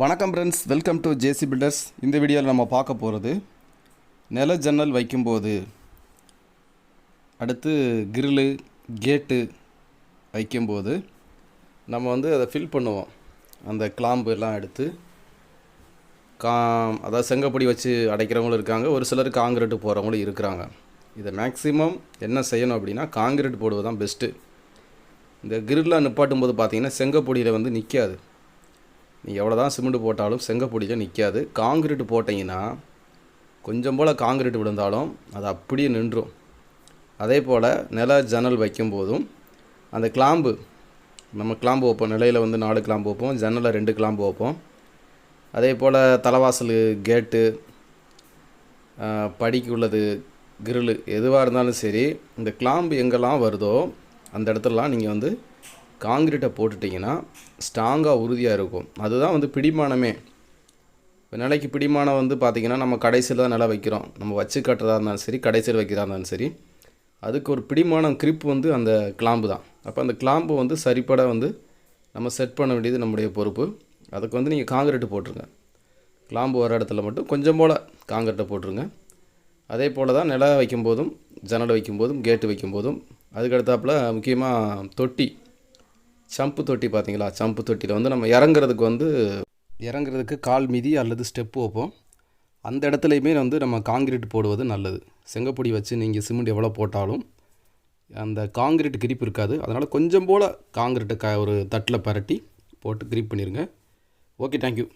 வணக்கம் friends welcome to JC builders இந்த வீடியோவில் நம்ம பார்க்க போகிறது நில ஜன்னல் வைக்கும்போது. அடுத்து கிரில்லு கேட்டு வைக்கும்போது நம்ம வந்து அதை ஃபில் பண்ணுவோம். அந்த கிளாம்பு எல்லாம் எடுத்து கா அதாவது செங்கப்பொடி வச்சு அடைக்கிறவங்களும் இருக்காங்க ஒரு சிலர் காங்கிரீட்டு போகிறவங்களும் இருக்கிறாங்க. இதை மேக்ஸிமம் என்ன செய்யணும் அப்படின்னா காங்கிரீட் போடுவது தான் பெஸ்ட்டு இந்த கிரில்லாம் நிப்பாட்டும் போது பார்த்திங்கன்னா செங்கப்பொடியில் வந்து நிற்காது நீ எவ்வளோ தான் சிமெண்ட் போட்டாலும் செங்கப்பொடியில் நிற்காது காங்கிரீட் போட்டிங்கன்னா கொஞ்சம் போல் காங்கிரீட் விழுந்தாலும் அது அப்படியே நின்றும். அதே போல் நில ஜன்னல் வைக்கும்போதும் அந்த கிளாம்பு நம்ம கிளாம்பு வைப்போம். நிலையில் வந்து நாலு கிளாம்பு வைப்போம் ஜன்னலில் ரெண்டு கிளாம்பு வைப்போம். அதே போல் தலைவாசல் கேட்டு படிக்கு உள்ளது கிரில் எதுவாக இருந்தாலும் சரி இந்த கிளாம்பு எங்கெல்லாம் வருதோ அந்த இடத்துலலாம் நீங்கள் வந்து காங்கிரீட்டை போட்டுட்டிங்கன்னா ஸ்ட்ராங்காக உறுதியாக இருக்கும். அதுதான் வந்து பிடிமானமே. இப்போ நிலைக்கு பிடிமானம் வந்து பார்த்திங்கன்னா நம்ம கடைசியில் தான் நிலை வைக்கிறோம். நம்ம வச்சு கட்டுறதா இருந்தாலும் சரி கடைசியில் வைக்கிறதா இருந்தாலும் சரி அதுக்கு ஒரு பிடிமானம் கிரிப் வந்து அந்த கிளாம்பு தான். அப்போ அந்த கிளாம்பு வந்து சரிப்பட வந்து நம்ம செட் பண்ண வேண்டியது நம்முடைய பொறுப்பு. அதுக்கு வந்து நீங்கள் காங்கிரீட்டு போட்டுருங்க. கிளாம்பு வர இடத்துல மட்டும் கொஞ்சம் போல் காங்கிரீட்டை போட்டுருங்க. அதே போல் தான் நில வைக்கும்போதும் ஜன்னல் வைக்கும்போதும் கேட்டு வைக்கும்போதும் அதுக்கடுத்தாப்புல முக்கியமாக தொட்டி. சம்பு தொட்டி பார்த்தீங்களா? சம்பு தொட்டியில் வந்து நம்ம இறங்குறதுக்கு வந்து இறங்குறதுக்கு கால் மிதி அல்லது ஸ்டெப் வைப்போம். அந்த இடத்துலையுமே வந்து நம்ம காங்கிரீட் போடுவது நல்லது. செங்கப்பொடி வச்சு நீங்கள் சிமெண்ட் எவ்வளோ போட்டாலும் அந்த காங்கிரீட் கிரிப் இருக்காது. அதனால் கொஞ்சம் போல் காங்கிரீட்டை க ஒரு தட்டில் பரட்டி போட்டு கிரிப் பண்ணிடுங்க ஓகே தேங்க்யூ